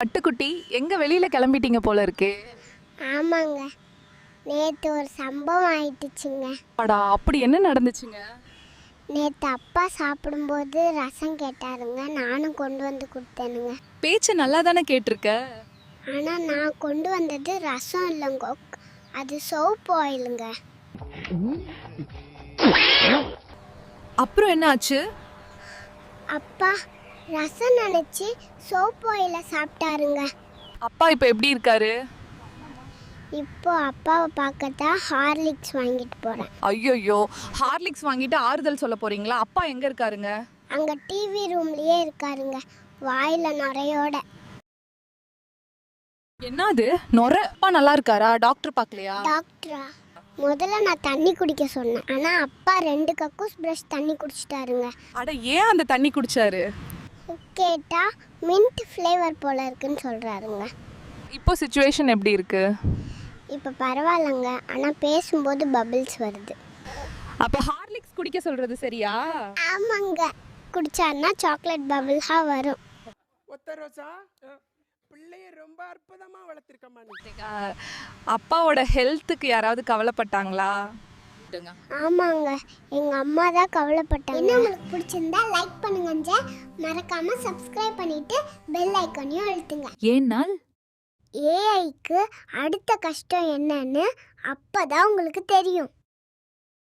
பட்டுக்குட்டி எங்க வெளியில கிளம்பிட்டீங்க போல இருக்கு? ஆமாங்க. நேற்று ஒரு சம்பவம் ஆயிட்டுச்சுங்க. அடா அப்படி என்ன நடந்துச்சுங்க? நேற்று அப்பா சாப்பிடும்போது ரசம் கேட்டாருங்க. நானும் கொண்டு வந்து கொடுத்தேனுங்க. பேச்சு நல்லா தானே கேட்டிருக்க? ஆனால் நான் கொண்டு வந்தது ரசம் இல்லைங்க. அது சோப்பு ஆயிலுங்க. அப்புறம் என்ன ஆச்சு அப்பா ரசம் நினச்சி சோப்பு ஆயிலை சாப்பிட்டாருங்க. அப்பா இப்ப எப்படி இருக்காரு? இப்போ அப்பாவை பார்க்கத்தான் ஹார்லிக்ஸ் வாங்கிட்டு போகிறேன் ஐயோ ஹார்லிக்ஸ் வாங்கிட்டு ஆறுதல் சொல்ல போறீங்களா? அப்பா எங்க இருக்காருங்க? அங்கே டிவி ரூம்லேயே இருக்காருங்க. வாயில் நுரையோட. என்னது? நொர? அப்பா நல்லா இருக்காரா? டாக்டர் பார்க்கலையா? டாக்டரா? முதல்ல நான் தண்ணி குடிக்க சொன்னேன். ஆனால் அப்பா ரெண்டு கக்கூஸ் ப்ரஷ் தண்ணி குடிச்சிட்டாருங்க. அட ஏன் அந்த தண்ணி குடிச்சாரு? கேட்டா மின்ட் ஃப்ளேவர் போல இருக்குன்னு சொல்கிறாருங்க இப்போ சுச்சுவேஷன் எப்படி இருக்கு? இப்போ பரவாயில்லைங்க. ஆனால் பேசும்போது பபிள்ஸ் வருது. அப்ப ஹார்லிக்ஸ் குடிக்க சொல்றது சரியா? ஆமாங்க. குடிச்சாருன்னா சாக்லேட் பபிள்ஸாக வரும். ஒத்த ரோசா பிள்ளைய ரொம்ப அற்புதமா வளர்த்திருக்கம்மா அப்பாவோட ஹெல்த்துக்கு யாராவது கவலைப்பட்டாங்களா? ஆமாங்க. எங்கள் அம்மா தான் கவலைப்பட்டாங்க. என்ன உங்களுக்கு பிடிச்சிருந்தா லைக் பண்ணுங்க மறக்காம சப்ஸ்கிரைப் பண்ணிட்டு பெல் ஐக்கானையும் அழுத்துங்க. ஏன்னால் ஏஐக்கு அடுத்த கஷ்டம் என்னன்னு அப்பதான் உங்களுக்கு தெரியும்.